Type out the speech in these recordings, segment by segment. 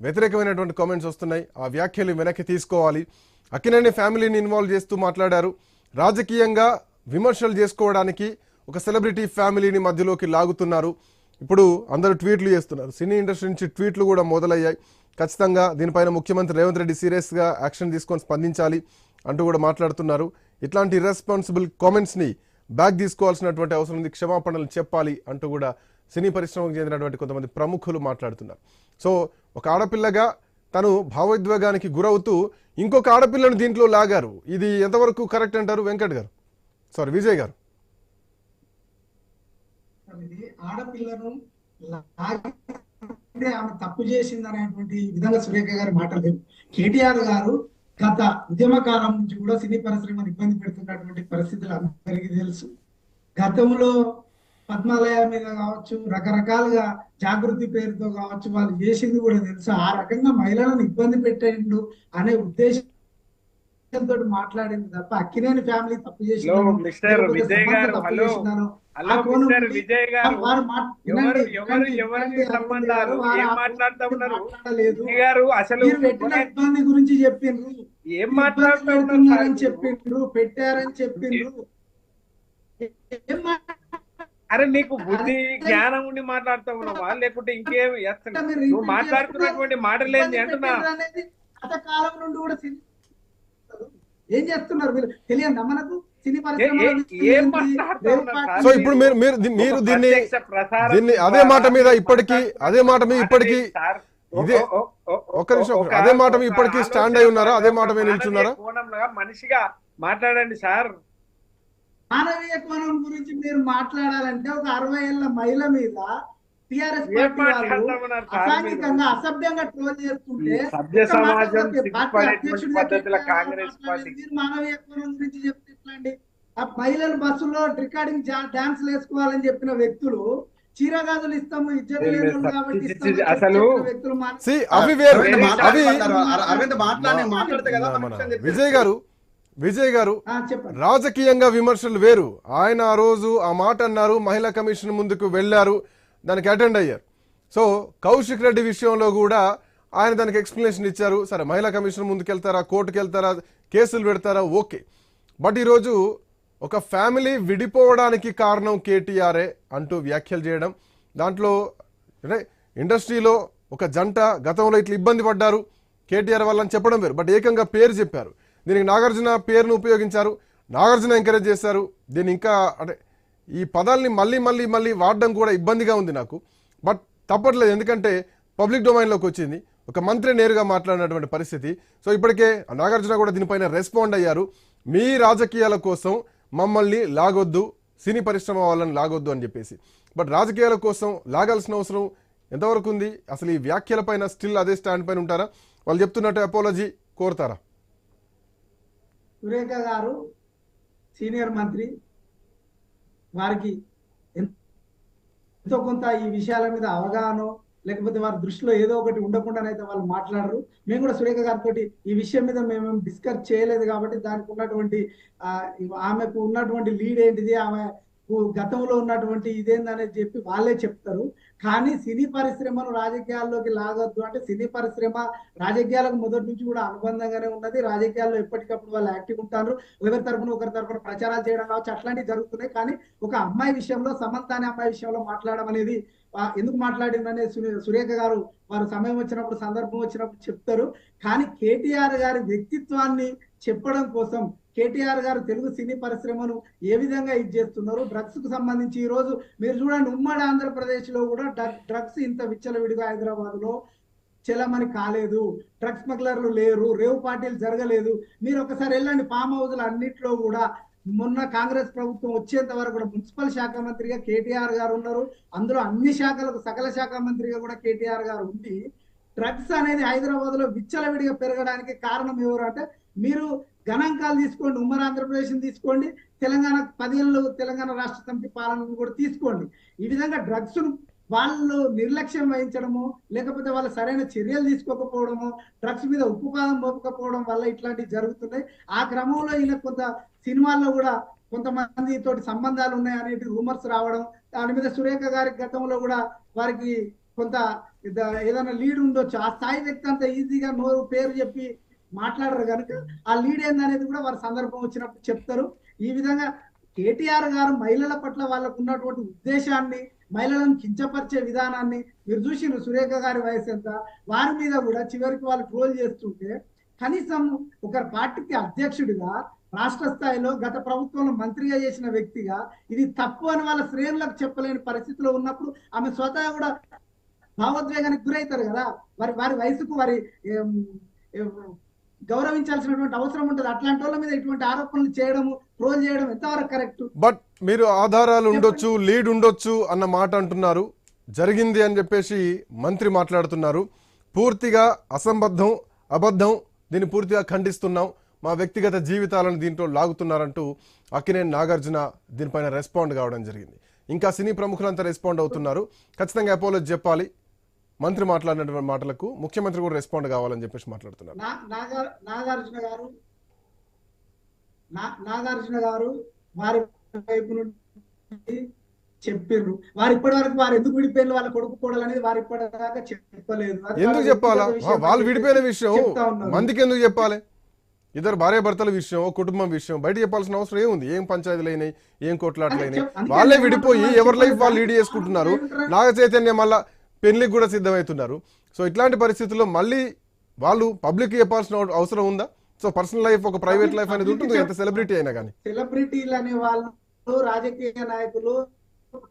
వ్యతిరేకమైనటువంటి కామెంట్స్ వస్తున్నాయి. ఆ వ్యాఖ్యలు వెనక్కి తీసుకోవాలి. అక్కినేని ఫ్యామిలీని ఇన్వాల్వ్ చేస్తూ మాట్లాడారు. రాజకీయంగా విమర్శలు చేసుకోవడానికి ఒక సెలబ్రిటీ ఫ్యామిలీని మధ్యలోకి లాగుతున్నారు. ఇప్పుడు అందరూ ట్వీట్లు చేస్తున్నారు. సినీ ఇండస్ట్రీ నుంచి ట్వీట్లు కూడా మొదలయ్యాయి. ఖచ్చితంగా దీనిపైన ముఖ్యమంత్రి రేవంత్ రెడ్డి సీరియస్గా యాక్షన్ తీసుకొని స్పందించాలి అంటూ కూడా మాట్లాడుతున్నారు. ఇట్లాంటి ఇర్రెస్పాన్సిబుల్ కామెంట్స్ని బ్యాక్ తీసుకోవాల్సినటువంటి అవసరం ఉంది. క్షమాపణలు చెప్పాలి అంటూ కూడా సినీ పరిశ్రమకు చెందినటువంటి కొంతమంది ప్రముఖులు మాట్లాడుతున్నారు. సో ఒక ఆడపిల్లగా తను భావోద్వేగానికి గురవుతూ ఇంకొక ఆడపిల్లను దీంట్లో లాగారు. ఇది ఎంతవరకు కరెక్ట్ అంటారు వెంకట్ గారు? సారీ విజయ్ గారు. ఆడపిల్లను ఆమె తప్పు చేసింది అనేటువంటి విధంగా సురేఖ గారి మాటలు లేవు. కేటీఆర్ గారు గత ఉద్యమకాలం నుంచి కూడా సినీ పరిశ్రమను ఇబ్బంది పెడుతున్నటువంటి పరిస్థితులు అందరికీ తెలుసు. గతంలో పద్మాలయ మీద కావచ్చు రకరకాలుగా జాగృతి పేరుతో కావచ్చు వాళ్ళు చేసింది కూడా తెలుసు? ఆ రకంగా మహిళలను ఇబ్బంది పెట్టేండు అనే ఉద్దేశంతో మాట్లాడింది తప్ప అక్కినేని ఫ్యామిలీ తప్పు పెట్టిన ఇబ్బంది గురించి చెప్పిండ్రు. ఏం ఇబ్బంది మాట్లాడుతా పెడుతున్నారని ఉన్నారు? చెప్పిండ్రు పెట్టారని చెప్పిండ్రు. ఏం అరే నీకు బుద్ధి జ్ఞానం ఉండి మాట్లాడుతా ఉన్నావా లేకుంటే ఇంకేం నువ్వు మాట్లాడుతున్నటువంటి మాటలేంది అంటున్నా? ఇబ్బంది అనేది గత కాలం నుండి కూడా ఏం చేస్తున్నారు మీరు? తెలియదా మనకు? సో ఇప్పుడు మీరు మీరు మీరు ఒక దీన్ని దీన్ని అదే మాట మీద ఇప్పటికీ అదే మాట మీద ఇప్పటికీ ఇదే ఒక్క నిమిషం, ఒక- అదే మాట మీద ఒక ఇప్పటికీ స్టాండ్ అయి ఉన్నారా? అదే మాట మీద నిల్చున్నారా? మనిషిగా మాట్లాడండి సార్. మానవీయ కోణం గురించి మీరు మాట్లాడాలంటే ఒక అరవై ఏళ్ళ మహిళ మీద టిఆర్ఎస్ పార్టీ వాళ్ళు? అసాంఘికంగా అసభ్యంగా ట్రోల్ చేస్తుంటే మీరు మానవీయ కోణం గురించి చెప్తే ఎట్లా అండి ఆ మహిళలు బస్సులో రికార్డింగ్ డాన్స్ వేసుకోవాలని చెప్పిన వ్యక్తులు చీరగాదులు ఇస్తాము ఇజ్జత లేదు. కాబట్టి అసలు- వ్యక్తులు అవి వేరు అరవింద్ మాట్లాడి మాట్లాడితే కదా. విజయ్ గారు విజయ్ గారు రాజకీయంగా విమర్శలు వేరు. ఆయన ఆ రోజు ఆ మాట అన్నారు మహిళా కమిషన్ ముందుకు వెళ్ళారు దానికి అటెండ్ అయ్యారు. సో కౌశిక్ రెడ్డి విషయంలో కూడా ఆయన దానికి ఎక్స్ప్లెనేషన్ ఇచ్చారు. సరే మహిళా కమిషన్ ముందుకు వెళ్తారా కోర్టుకు వెళ్తారా కేసులు పెడతారా ఓకే. బట్ ఈరోజు ఒక ఫ్యామిలీ విడిపోవడానికి కారణం కేటీఆర్ఏ అంటూ వ్యాఖ్యలు చేయడం దాంట్లో అంటే ఇండస్ట్రీలో ఒక జంట గతంలో ఇట్లా ఇబ్బంది పడ్డారు కేటీఆర్ వాళ్ళని చెప్పడం వేరు. బట్ ఏకంగా పేరు చెప్పారు. దీనికి నాగార్జున పేరును ఉపయోగించారు. నాగార్జున ఎంకరేజ్ చేశారు. దీన్ని ఇంకా అంటే ఈ పదాల్ని మళ్ళీ మళ్ళీ మళ్ళీ వాడడం కూడా ఇబ్బందిగా ఉంది నాకు. బట్ తప్పట్లేదు. ఎందుకంటే పబ్లిక్ డొమైన్లోకి వచ్చింది. ఒక మంత్రి నేరుగా మాట్లాడినటువంటి పరిస్థితి. సో ఇప్పటికే నాగార్జున కూడా దీనిపైన రెస్పాండ్ అయ్యారు. మీ రాజకీయాల కోసం మమ్మల్ని లాగొద్దు. సినీ పరిశ్రమ వాళ్ళని లాగొద్దు అని చెప్పేసి. బట్ రాజకీయాల కోసం లాగాల్సిన అవసరం ఎంతవరకు ఉంది? అసలు ఈ వ్యాఖ్యలపైన స్టిల్ అదే స్టాండ్ పైన ఉంటారా? వాళ్ళు చెప్తున్నట్టు అపాలజీ కోరుతారా? సురేఖ గారు సీనియర్ మంత్రి వారికి ఎంతో కొంత ఈ విషయాల మీద అవగాహన లేకపోతే వారి దృష్టిలో ఏదో ఒకటి ఉండకుండానైతే వాళ్ళు మాట్లాడరు. మేము కూడా సురేఖ గారితో ఈ విషయం మీద మేము డిస్కస్ చేయలేదు కాబట్టి దానికి ఉన్నటువంటి ఆమెకు ఉన్నటువంటి లీడ్ ఏంటిది ఆమె గతంలో ఉన్నటువంటి ఇదేందనేది చెప్పి వాళ్ళే చెప్తారు. కానీ సినీ పరిశ్రమను రాజకీయాల్లోకి లాగొద్దు అంటే సినీ పరిశ్రమ రాజకీయాలకు మొదటి నుంచి కూడా అనుబంధంగానే ఉన్నది. రాజకీయాల్లో ఎప్పటికప్పుడు వాళ్ళు యాక్టివ్ ఉంటారు. ఒకరి తరపున ఒకరి తరపున ప్రచారాలు చేయడం కావచ్చు అట్లాంటివి జరుగుతున్నాయి. కానీ ఒక అమ్మాయి విషయంలో సమంత అనే అమ్మాయి విషయంలో మాట్లాడడం అనేది ఎందుకు మాట్లాడిందనే సురేఖ గారు వారు సమయం వచ్చినప్పుడు సందర్భం వచ్చినప్పుడు చెప్తారు. కానీ కేటీఆర్ గారి వ్యక్తిత్వాన్ని చెప్పడం కోసం కేటీఆర్ గారు తెలుగు సినీ పరిశ్రమను ఏ విధంగా ఇది చేస్తున్నారు? డ్రగ్స్కు సంబంధించి ఈ రోజు మీరు చూడండి ఉమ్మడి ఆంధ్రప్రదేశ్లో కూడా డ్రగ్స్ ఇంత విచ్చలవిడిగా హైదరాబాద్లో చెలమని కాలేదు. డ్రగ్స్ స్మగ్లర్లు లేరు రేవు పార్టీలు జరగలేదు. మీరు ఒకసారి వెళ్ళండి ఫామ్ హౌస్లు అన్నిట్లో కూడా మొన్న కాంగ్రెస్ ప్రభుత్వం వచ్చేంత వరకు కూడా మున్సిపల్ శాఖ మంత్రిగా కేటీఆర్ గారు ఉన్నారు. అందులో అన్ని శాఖలకు సకల శాఖ మంత్రిగా కూడా కేటీఆర్ గారు ఉండి డ్రగ్స్ అనేది హైదరాబాద్లో విచ్చలవిడిగా పెరగడానికి కారణం ఎవరు అంటే మీరు గణాంకాలు తీసుకోండి ఉమ్మడి ఆంధ్రప్రదేశ్ తీసుకోండి తెలంగాణ పదేళ్ళు తెలంగాణ రాష్ట్ర సమితి పాలనను కూడా తీసుకోండి. ఈ విధంగా డ్రగ్స్ వాళ్ళు నిర్లక్ష్యం వహించడము లేకపోతే వాళ్ళు సరైన చర్యలు తీసుకోకపోవడము డ్రగ్స్ మీద ఉప్పుపాదం మోపకపోవడం వల్ల ఇట్లాంటివి జరుగుతున్నాయి. ఆ క్రమంలో ఈయన కొంత సినిమాల్లో కూడా కొంతమంది తోటి సంబంధాలు ఉన్నాయి అనేది రూమర్స్ రావడం దాని మీద సురేఖ గారి గతంలో కూడా వారికి కొంత ఏదైనా లీడ్ ఉండొచ్చు. ఆ స్థాయి వ్యక్తి అంత ఈజీగా నోరు పేరు చెప్పి మాట్లాడరు కనుక ఆ లీడ్ ఏందనేది కూడా వారి సందర్భం వచ్చినప్పుడు చెప్తారు. ఈ విధంగా కేటీఆర్ గారు మహిళల పట్ల వాళ్ళకు ఉన్నటువంటి ఉద్దేశాన్ని మహిళలను కించపరిచే విధానాన్ని మీరు చూసిండ్రు సురేఖ గారి వయసు ఎంత? వారి మీద కూడా చివరికి వాళ్ళు ట్రోల్ చేస్తుంటే కనీసం ఒక పార్టీకి అధ్యక్షుడిగా రాష్ట్ర స్థాయిలో గత ప్రభుత్వంలో మంత్రిగా చేసిన వ్యక్తిగా ఇది తప్పు అని వాళ్ళ శ్రేణులకు చెప్పలేని పరిస్థితిలో ఉన్నప్పుడు ఆమె స్వతహా కూడా భావోద్వేగానికి గురవుతారు కదా. వారి వారి వయసుకు వారి గౌరవించాల్సినటువంటి అవసరం ఉంటుంది. అట్లాంటి వాళ్ళ మీద ఇటువంటి ఆరోపణలు చేయడము ట్రోల్ చేయడం ఎంతవరకు కరెక్ట్? బట్ మీరు ఆధారాలు ఉండొచ్చు లీడ్ ఉండొచ్చు అన్న మాట అంటున్నారు. జరిగింది అని చెప్పేసి మంత్రి మాట్లాడుతున్నారు. పూర్తిగా అసంబద్ధం అబద్ధం దీన్ని పూర్తిగా ఖండిస్తున్నాం. మా వ్యక్తిగత జీవితాలను దీంట్లో లాగుతున్నారంటూ అక్కినేని నాగార్జున దీనిపైన రెస్పాండ్ కావడం జరిగింది. ఇంకా సినీ ప్రముఖులంతా రెస్పాండ్ అవుతున్నారు. ఖచ్చితంగా అపోలో చెప్పాలి. మంత్రి మాట్లాడినటువంటి మాటలకు ముఖ్యమంత్రి కూడా రెస్పాండ్ కావాలని చెప్పేసి మాట్లాడుతున్నారు. నాగార్జున గారు నాగార్జున గారు వారి వైపు నుండి చెప్పారు వారు ఇప్పటి వరకు వారు ఎందుకు విడిపోయిన వాళ్ళ కొడుకు కోడలు అనేది వారు ఇప్పటిదాకా చెప్పలేదు. ఎందుకు చెప్పాలా? వాళ్ళు విడిపోయిన విషయం. మందికి ఎందుకు చెప్పాలి? ఇద్దరు భార్య భర్తల విషయం కుటుంబం విషయం బయట చెప్పాల్సిన అవసరం ఏముంది? ఏం పంచాయతీలు అయినాయి ఏం కోట్లాట్లు అయినాయి వాళ్ళే విడిపోయి ఎవరి లైఫ్ వాళ్ళు. లీడ్ చేసుకుంటున్నారు? నాగ చైతన్య మళ్ళా పెళ్ళికి కూడా సిద్ధమవుతున్నారు. సో ఇట్లాంటి పరిస్థితుల్లో మళ్ళీ వాళ్ళు పబ్లిక్ చెప్పాల్సిన అవసరం ఉందా? సో పర్సనల్ లైఫ్ ఒక ప్రైవేట్ లైఫ్ అనేది ఉంటుంది? ఎంత సెలబ్రిటీ అయినా కానీ. సెలబ్రిటీలు అనే వాళ్ళు రాజకీయ నాయకులు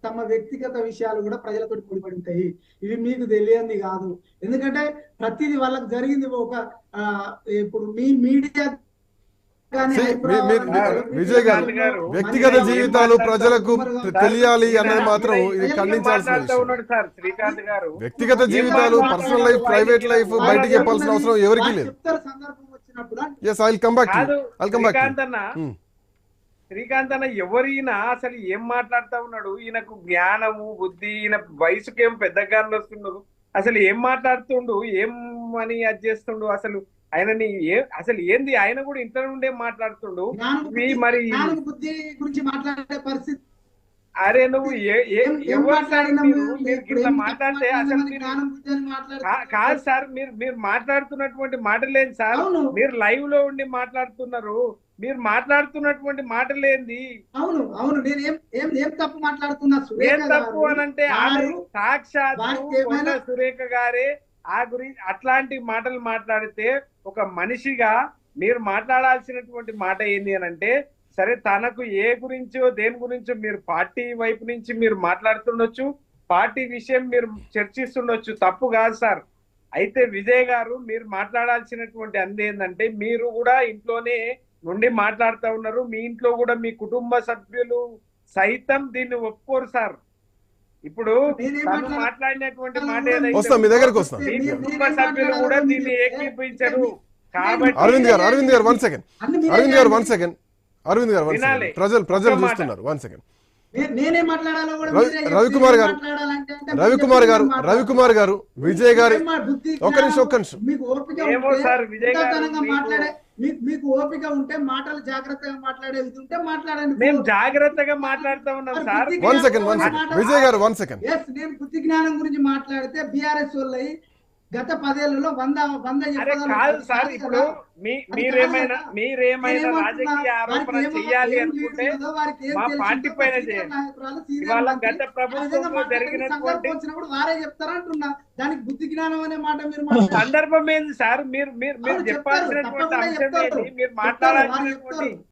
తమ వ్యక్తిగత విషయాలు కూడా ప్రజలతో ముడిపడి ఉంటాయి. ఇవి మీకు తెలియంది కాదు. ఎందుకంటే ప్రతిదీ వాళ్ళకి జరిగింది ఒక ఇప్పుడు మీ మీడియా విజయ్ గారు, వ్యక్తిగత జీవితాలు ప్రజలకు? తెలియాలి అన్నది మాత్రం ఇది ఖండించాల్సిన విషయం. వ్యక్తిగత జీవితాలు? పర్సనల్ లైఫ్ ప్రైవేట్ లైఫ్ బయటికి చెప్పాల్సిన అవసరం ఎవరికీ లేదు. Yes I come back I come back Srikanth అన్న ఎవరైనా అసలు ఏం మాట్లాడుతా ఉన్నాడు? ఈయనకు జ్ఞానము బుద్ధి ఈయన వయసుకేం పెద్దగా వస్తున్నాడు అసలు ఏం మాట్లాడుతుండు? ఏం అని అది చేస్తుండు? అసలు ఆయనని ఏ అసలు ఏంది? ఆయన కూడా ఇంటర్ నుండే మాట్లాడుతుండు. మరి బుద్ధి గురించి మాట్లాడే పరిస్థితి అరే నువ్వు ఏ ఏ- ఏం- ఏం ఇట్లా ఏం మాట్లాడితే అసలు కాదు సార్ మీరు మీరు మాట్లాడుతున్నటువంటి మాటలేంది సార్? మీరు లైవ్లో ఉండి మాట్లాడుతున్నారు. మీరు మాట్లాడుతున్నటువంటి మాటలేంది అవును అవును. నేను ఏం ఏం ఏం తప్పు మాట్లాడుతున్నా? సురేఖ ఏం తప్పు అని అంటే సాక్షాత్ సురేఖ గారే ఆ గురించి అట్లాంటి మాటలు మాట్లాడితే ఒక మనిషిగా మీరు మాట్లాడాల్సినటువంటి మాట ఏంది అని అంటే సరే తనకు ఏ గురించో దేని గురించో మీరు పార్టీ వైపు నుంచి మీరు మాట్లాడుతుండొచ్చు పార్టీ విషయం మీరు చర్చిస్తుండొచ్చు. తప్పు కాదు సార్. అయితే విజయ్ గారు మీరు మాట్లాడాల్సినటువంటి అంది ఏంటంటే మీరు కూడా ఇంట్లోనే నుండి మాట్లాడుతూ ఉన్నారు మీ ఇంట్లో కూడా మీ కుటుంబ సభ్యులు సైతం దీన్ని ఒప్పుకోరు సార్ ఇప్పుడు మాట్లాడినటువంటి మాట వస్తాం, మీ దగ్గరకు వస్తాం కుటుంబ సభ్యులు కూడా దీన్ని ఏకీపించరు కాబట్టి అరవింద్ గారు అరవింద్ గారు వన్ సెకండ్ అరవింద్ గారు వన్. సెకండ్ అరవింద్ గారు వన్ వినాలి. సెకండ్ ప్రజలు ప్రజలు. చూస్తున్నారు వన్ సెకండ్ రవికుమార్ గారు, రవికుమార్ గారు. రవికుమార్ గారు విజయ్ గారి ఒక్క నిమిషం, ఒక్క నిమిషం. మీకు మీకు- ఓపిక ఉంటే మాటలు జాగ్రత్తగా మాట్లాడే ఇది ఉంటే మాట్లాడండి. మేము జాగ్రత్తగా మాట్లాడుతూ ఉన్నాం సార్. బుద్ధి వన్ జ్ఞానం సెకండ్ వన్ గురించి సెకండ్ మాట్లాడ- విజయ్ గారు వన్ సెకండ్ Yes, నేను బుద్ధి జ్ఞానం గురించి మాట్లాడితే బీఆర్ఎస్ వాళ్ళయి గత పదేళ్ళలో వంద వంద. కాదు సార్ ఇప్పుడు మీరేమైనా? మీరేమైనా రాజకీయ ఆరోపణ అనుకుంటే మా పార్టీ పైన చేయండి. ఇవాళ గత ప్రభుత్వంలో జరిగినటువంటి వారే చెప్తారంటున్నా దానికి బుద్ధి జ్ఞానం అనే మాట మీరు. సందర్భం ఏంది సార్ మీరు మీరు మీరు. చెప్పాల్సినటువంటి అంశం. ఏంటి మీరు మాట్లాడాల్సినటువంటి చెప్తారు.